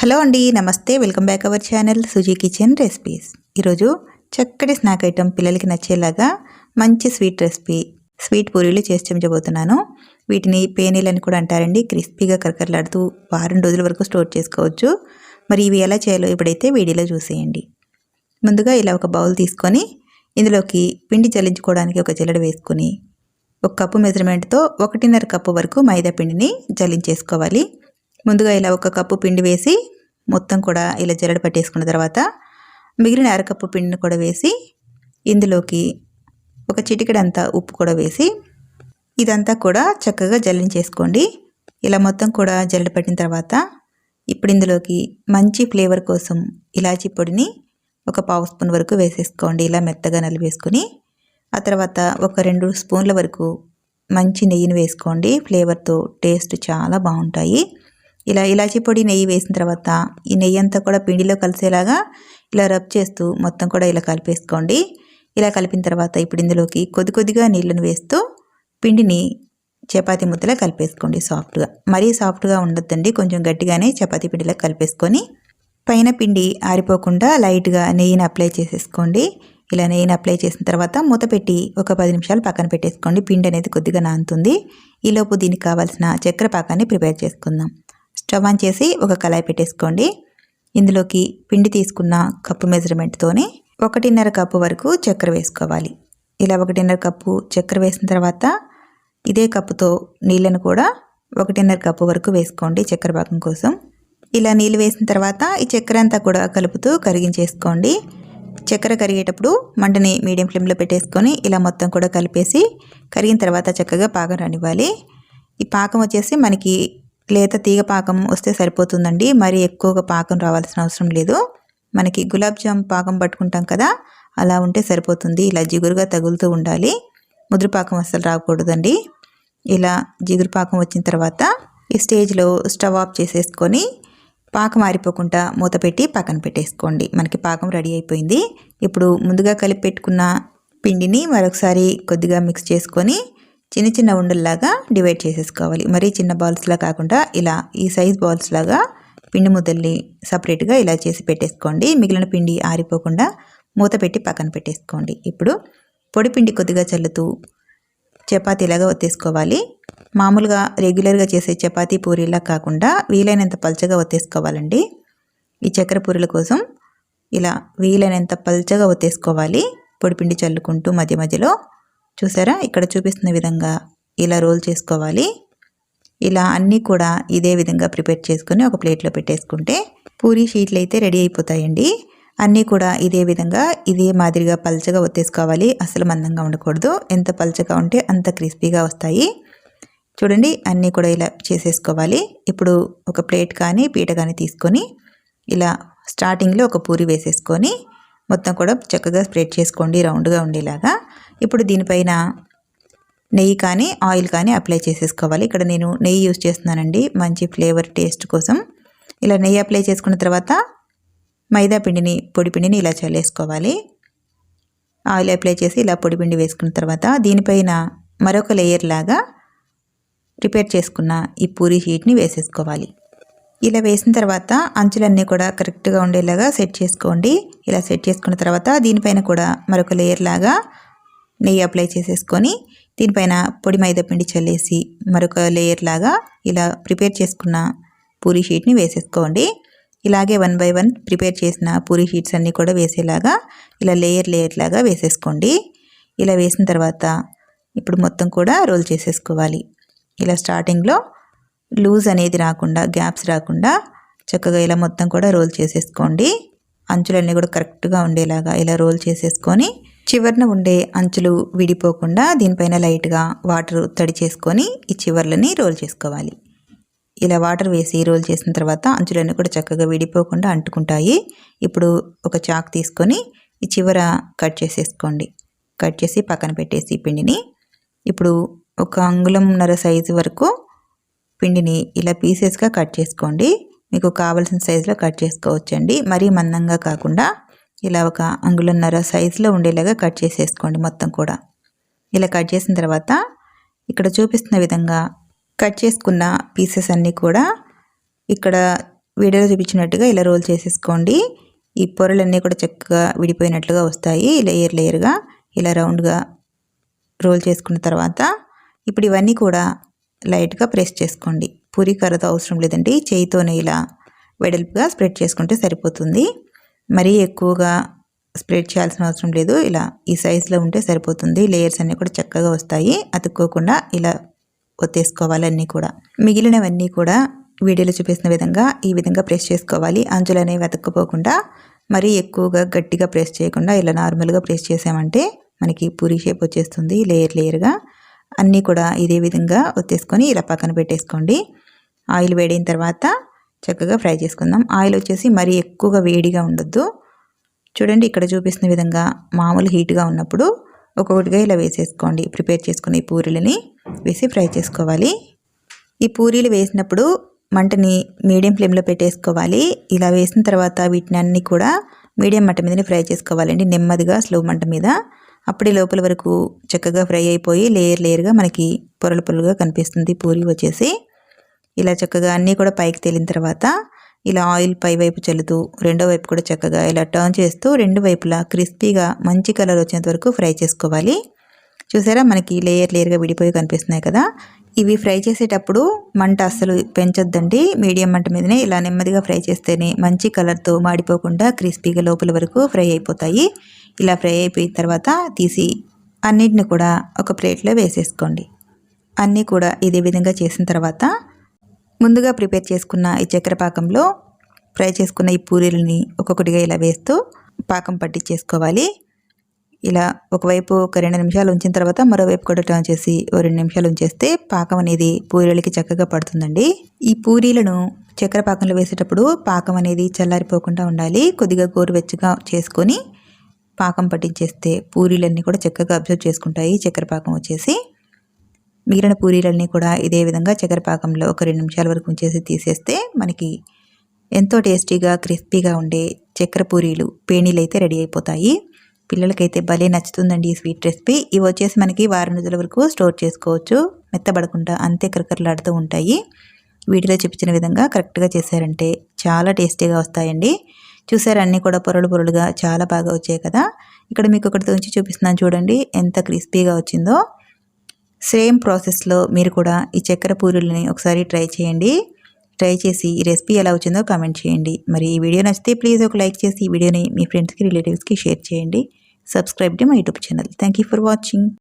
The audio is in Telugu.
హలో అండి నమస్తే. Welcome back our channel Suji kitchen recipes. ఈరోజు చక్కటి స్నాక్ ఐటెం పిల్లలకి నచ్చేలాగా మంచి స్వీట్ రెసిపీ స్వీట్ పూరీలు చేసి చెంచబోతున్నాను. వీటిని పేనీలని కూడా అంటారండి. క్రిస్పీగా కరకరలాడుతూ వారం రోజుల వరకు స్టోర్ చేసుకోవచ్చు. మరి ఇవి ఎలా చేయాలో ఇప్పుడైతే వీడియోలో చూసేయండి. ముందుగా ఇలా ఒక బౌల్ తీసుకొని ఇందులోకి పిండి జల్లించుకోవడానికి ఒక జల్లెడ వేసుకొని ఒక కప్పు మెజర్మెంట్తో ఒకటిన్నర కప్పు వరకు మైదా పిండిని జల్లించేసుకోవాలి. ముందుగా ఇలా ఒక కప్పు పిండి వేసి మొత్తం కూడా ఇలా జల్లెడ పట్టేసుకున్న తర్వాత మిగిలిన అరకప్పు పిండిని కూడా వేసి ఇందులోకి ఒక చిటికెడంతా ఉప్పు కూడా వేసి ఇదంతా కూడా చక్కగా జల్లించేసుకోండి. ఇలా మొత్తం కూడా జల్లెడ పట్టిన తర్వాత ఇప్పుడు ఇందులోకి మంచి ఫ్లేవర్ కోసం ఇలాచీ పొడిని ఒక పావు స్పూన్ వరకు వేసేసుకోండి. ఇలా మెత్తగా నలివేసుకొని ఆ తర్వాత ఒక రెండు స్పూన్ల వరకు మంచి నెయ్యిని వేసుకోండి. ఫ్లేవర్తో టేస్ట్ చాలా బాగుంటాయి. ఇలా ఇలాచీ పొడి నెయ్యి వేసిన తర్వాత ఈ నెయ్యి అంతా కూడా పిండిలో కలిసేలాగా ఇలా రబ్ చేస్తూ మొత్తం కూడా ఇలా కలిపేసుకోండి. ఇలా కలిపిన తర్వాత ఇప్పుడు ఇందులోకి కొద్ది కొద్దిగా నీళ్ళను వేస్తూ పిండిని చపాతి ముద్దలా కలిపేసుకోండి సాఫ్ట్గా. మరీ సాఫ్ట్గా ఉండొద్దండి కొంచెం గట్టిగానే చపాతి పిండిలా కలిపేసుకొని పైన పిండి ఆరిపోకుండా లైట్గా నెయ్యిని అప్లై చేసేసుకోండి. ఇలా నెయ్యిని అప్లై చేసిన తర్వాత మూత పెట్టి ఒక పది నిమిషాలు పక్కన పెట్టేసుకోండి. పిండి అనేది కొద్దిగా నానుతుంది. ఈలోపు దీనికి కావాల్సిన చక్కెర పాకాన్ని ప్రిపేర్ చేసుకుందాం. స్టవ్ ఆన్ చేసి ఒక కళాయి పెట్టేసుకోండి. ఇందులోకి పిండి తీసుకున్న కప్పు మెజర్మెంట్తోని ఒకటిన్నర కప్పు వరకు చక్కెర వేసుకోవాలి. ఇలా ఒకటిన్నర కప్పు చక్కెర వేసిన తర్వాత ఇదే కప్పుతో నీళ్ళను కూడా ఒకటిన్నర కప్పు వరకు వేసుకోండి చక్కెర పాకం కోసం. ఇలా నీళ్ళు వేసిన తర్వాత ఈ చక్కెర అంతా కూడా కలుపుతూ కరిగించేసుకోండి. చక్కెర కరిగేటప్పుడు మంటని మీడియం ఫ్లేమ్లో పెట్టేసుకొని ఇలా మొత్తం కూడా కలిపేసి కరిగిన తర్వాత చక్కగా పాకం రానివ్వాలి. ఈ పాకం వచ్చేసి మనకి లేత తీగ పాకం వస్తే సరిపోతుందండి. మరి ఎక్కువగా పాకం రావాల్సిన అవసరం లేదు. మనకి గులాబ్ జామ్ పాకం పట్టుకుంటాం కదా అలా ఉంటే సరిపోతుంది. ఇలా జిగురుగా తగులుతూ ఉండాలి. ముదురు పాకం అస్సలు రాకూడదండి. ఇలా జిగురు పాకం వచ్చిన తర్వాత ఈ స్టేజ్లో స్టవ్ ఆఫ్ చేసేసుకొని పాకం ఆరిపోకుండా మూత పెట్టి పక్కన పెట్టేసుకోండి. మనకి పాకం రెడీ అయిపోయింది. ఇప్పుడు ముందుగా కలిపి పెట్టుకున్న పిండిని మరొకసారి కొద్దిగా మిక్స్ చేసుకొని చిన్న చిన్న ఉండల్లాగా డివైడ్ చేసేసుకోవాలి. మరీ చిన్న బాల్స్లా కాకుండా ఇలా ఈ సైజ్ బాల్స్ లాగా పిండి ముద్దల్ని సపరేట్గా ఇలా చేసి పెట్టేసుకోండి. మిగిలిన పిండి ఆరిపోకుండా మూత పెట్టి పక్కన పెట్టేసుకోండి. ఇప్పుడు పొడి పిండి కొద్దిగా చల్లుతూ చపాతీలాగా ఒత్తేసుకోవాలి. మామూలుగా రెగ్యులర్గా చేసే చపాతీ పూరీలా కాకుండా వీలైనంత పల్చగా ఒత్తేసుకోవాలండి. ఈ చక్కెర పూరీల కోసం ఇలా వీలైనంత పల్చగా ఒత్తేసుకోవాలి. పొడిపిండి చల్లుకుంటూ మధ్య మధ్యలో చూసారా? ఇక్కడ చూపిస్తున్న విధంగా ఇలా రోల్ చేసుకోవాలి. ఇలా అన్నీ కూడా ఇదే విధంగా ప్రిపేర్ చేసుకుని ఒక ప్లేట్లో పెట్టేసుకుంటే పూరీ షీట్లు అయితే రెడీ అయిపోతాయండి. అన్నీ కూడా ఇదే విధంగా ఇదే మాదిరిగా పల్చగా ఒత్తేసుకోవాలి. అసలు మందంగా ఉండకూడదు. ఎంత పల్చగా ఉంటే అంత క్రిస్పీగా వస్తాయి. చూడండి అన్నీ కూడా ఇలా చేసేసుకోవాలి. ఇప్పుడు ఒక ప్లేట్ కానీ పీట కానీ తీసుకొని ఇలా స్టార్టింగ్లో ఒక పూరి వేసేసుకొని మొత్తం కూడా చక్కగా స్ప్రెడ్ చేసుకోండి. రౌండ్గా ఉండేలాగా. ఇప్పుడు దీనిపైన నెయ్యి కానీ ఆయిల్ కానీ అప్లై చేసేసుకోవాలి. ఇక్కడ నేను నెయ్యి యూస్ చేస్తున్నానండి. మంచి ఫ్లేవర్ టేస్ట్ కోసం. ఇలా నెయ్యి అప్లై చేసుకున్న తర్వాత మైదా పిండిని పొడి పిండిని ఇలా చల్లేసుకోవాలి. ఆయిల్ అప్లై చేసి ఇలా పొడి పిండి వేసుకున్న తర్వాత దీనిపైన మరొక లేయర్ లాగా ప్రిపేర్ చేసుకున్న ఈ పూరి షీట్ని వేసేసుకోవాలి. ఇలా వేసిన తర్వాత అంచులన్నీ కూడా కరెక్ట్గా ఉండేలాగా సెట్ చేసుకోండి. ఇలా సెట్ చేసుకున్న తర్వాత దీనిపైన కూడా మరొక లేయర్ లాగా నెయ్యి అప్లై చేసేసుకొని దీనిపైన పొడి మైదాపిండి చల్లేసి మరొక లేయర్ లాగా ఇలా ప్రిపేర్ చేసుకున్న పూరి షీట్ని వేసేసుకోండి. ఇలాగే వన్ బై వన్ ప్రిపేర్ చేసిన పూరి షీట్స్ అన్నీ కూడా వేసేలాగా ఇలా లేయర్ లేయర్ లాగా వేసేసుకోండి. ఇలా వేసిన తర్వాత ఇప్పుడు మొత్తం కూడా రోల్ చేసేసుకోవాలి. ఇలా స్టార్టింగ్లో లూజ్ అనేది రాకుండా గ్యాప్స్ రాకుండా చక్కగా ఇలా మొత్తం కూడా రోల్ చేసేసుకోండి. అంచులన్నీ కూడా కరెక్ట్గా ఉండేలాగా ఇలా రోల్ చేసేసుకొని చివరిన ఉండే అంచులు విడిపోకుండా దీనిపైన లైట్గా వాటర్ తడి చేసుకొని ఈ చివర్లని రోల్ చేసుకోవాలి. ఇలా వాటర్ వేసి రోల్ చేసిన తర్వాత అంచులన్నీ కూడా చక్కగా విడిపోకుండా అంటుకుంటాయి. ఇప్పుడు ఒక చాక్ తీసుకొని ఈ చివర కట్ చేసేసుకోండి. కట్ చేసి పక్కన పెట్టేసి పిండిని. ఇప్పుడు ఒక అంగుళంన్నర సైజు వరకు పిండిని ఇలా పీసెస్గా కట్ చేసుకోండి. మీకు కావలసిన సైజులో కట్ చేసుకోవచ్చండి. మరీ మందంగా కాకుండా ఇలా ఒక అంగుళన్నర సైజులో ఉండేలాగా కట్ చేసేసుకోండి మొత్తం కూడా. ఇలా కట్ చేసిన తర్వాత ఇక్కడ చూపిస్తున్న విధంగా కట్ చేసుకున్న పీసెస్ అన్నీ కూడా ఇక్కడ వీడియోలో చూపించినట్టుగా ఇలా రోల్ చేసేసుకోండి. ఈ పొరలన్నీ కూడా చక్కగా విడిపోయినట్లుగా వస్తాయి. లేయర్ లేయర్గా ఇలా రౌండ్గా రోల్ చేసుకున్న తర్వాత ఇప్పుడు ఇవన్నీ కూడా లైట్గా ప్రెస్ చేసుకోండి. పూరి కర్రతో అవసరం లేదండి. చేయితోనే ఇలా వెడల్పుగా స్ప్రెడ్ చేసుకుంటే సరిపోతుంది. మరీ ఎక్కువగా స్ప్రెడ్ చేయాల్సిన అవసరం లేదు. ఇలా ఈ సైజులో ఉంటే సరిపోతుంది. లేయర్స్ అన్నీ కూడా చక్కగా వస్తాయి. అతుక్కోకుండా ఇలా ఒత్తేసుకోవాలి అన్నీ కూడా. మిగిలినవన్నీ కూడా వీడియోలో చూపిస్తున్న విధంగా ఈ విధంగా ప్రెస్ చేసుకోవాలి. అంచులు అనేవి అతుక్కుపోకుండా మరీ ఎక్కువగా గట్టిగా ప్రెస్ చేయకుండా ఇలా నార్మల్గా ప్రెస్ చేసామంటే మనకి పూరి షేప్ వచ్చేస్తుంది లేయర్ లేయర్గా. అన్నీ కూడా ఇదే విధంగా ఒత్తేసుకొని ఇలా పక్కన పెట్టేసుకోండి. ఆయిల్ వేడిన తర్వాత చక్కగా ఫ్రై చేసుకుందాం. ఆయిల్ వచ్చేసి మరీ ఎక్కువగా వేడిగా ఉండొద్దు. చూడండి ఇక్కడ చూపిస్తున్న విధంగా మామూలు హీట్గా ఉన్నప్పుడు ఒక్కొక్కటిగా ఇలా వేసేసుకోండి. ప్రిపేర్ చేసుకున్న ఈ పూరీలని వేసి ఫ్రై చేసుకోవాలి. ఈ పూరీలు వేసినప్పుడు మంటని మీడియం ఫ్లేమ్లో పెట్టేసుకోవాలి. ఇలా వేసిన తర్వాత వీటిని అన్నీ కూడా మీడియం మంట మీదనే ఫ్రై చేసుకోవాలండి. నెమ్మదిగా స్లో మంట మీద. అప్పుడే లోపల వరకు చక్కగా ఫ్రై అయిపోయి లేయర్ లేయర్గా మనకి పొరలు పొరలుగా కనిపిస్తుంది పూరి వచ్చేసి. ఇలా చక్కగా అన్నీ కూడా పైకి తేలిన తర్వాత ఇలా ఆయిల్ పై వైపు చల్లుతూ రెండో వైపు కూడా చక్కగా ఇలా టర్న్ చేస్తూ రెండు వైపులా క్రిస్పీగా మంచి కలర్ వచ్చేంత వరకు ఫ్రై చేసుకోవాలి. చూసారా? మనకి లేయర్ లేయర్గా విడిపోయి కనిపిస్తున్నాయి కదా? ఇవి ఫ్రై చేసేటప్పుడు మంట అస్సలు పెంచొద్దండి. మీడియం మంట మీదనే ఇలా నెమ్మదిగా ఫ్రై చేస్తేనే మంచి కలర్తో మాడిపోకుండా క్రిస్పీగా లోపల వరకు ఫ్రై అయిపోతాయి. ఇలా ఫ్రై అయిపోయిన తర్వాత తీసి అన్నిటిని కూడా ఒక ప్లేట్లో వేసేసుకోండి. అన్నీ కూడా ఇదే విధంగా చేసిన తర్వాత ముందుగా ప్రిపేర్ చేసుకున్న ఈ చక్కెర పాకంలో ఫ్రై చేసుకున్న ఈ పూరీలని ఒక్కొక్కటిగా ఇలా వేస్తూ పాకం పట్టించేసుకోవాలి. ఇలా ఒకవైపు ఒక రెండు నిమిషాలు ఉంచిన తర్వాత మరోవైపు కూడా టర్న్ చేసి ఓ రెండు నిమిషాలు ఉంచేస్తే పాకం అనేది పూరీలకి చక్కగా పడుతుందండి. ఈ పూరీలను చక్కెర పాకంలో వేసేటప్పుడు పాకం అనేది చల్లారిపోకుండా ఉండాలి. కొద్దిగా గోరువెచ్చగా చేసుకొని పాకం పట్టించేస్తే పూరీలన్నీ కూడా చక్కగా అబ్జర్వ్ చేసుకుంటాయి. చక్కెర పాకం వచ్చేసి మిగిలిన పూరీలన్నీ కూడా ఇదే విధంగా చక్కెరపాకంలో ఒక రెండు నిమిషాల వరకు ఉంచేసి తీసేస్తే మనకి ఎంతో టేస్టీగా క్రిస్పీగా ఉండే చక్కెర పూరీలు పేనీలు అయితే రెడీ అయిపోతాయి. పిల్లలకైతే భలే నచ్చుతుందండి ఈ స్వీట్ రెసిపీ. ఇవి వచ్చేసి మనకి వారం రోజుల వరకు స్టోర్ చేసుకోవచ్చు. మెత్తబడకుండా అంతే కరకరలాడుతూ ఉంటాయి. వీటిలో చూపించిన విధంగా కరెక్ట్గా చేశారంటే చాలా టేస్టీగా వస్తాయండి. చూసారు అన్నీ కూడా పొరలు పొరలుగా చాలా బాగా వచ్చాయి కదా? ఇక్కడ మీకు ఒకటి ఉంచి చూపిస్తున్నాను చూడండి ఎంత క్రిస్పీగా వచ్చిందో. సేమ్ ప్రాసెస్లో మీరు కూడా ఈ చక్కెర పూరీలని ఒకసారి ట్రై చేయండి. ట్రై చేసి ఈ రెసిపీ ఎలా వచ్చిందో కామెంట్ చేయండి. మరి ఈ వీడియో నచ్చితే ప్లీజ్ ఒక లైక్ చేసి ఈ వీడియోని మీ ఫ్రెండ్స్కి రిలేటివ్స్కి షేర్ చేయండి. Subscribe to my YouTube channel. Thank you for watching.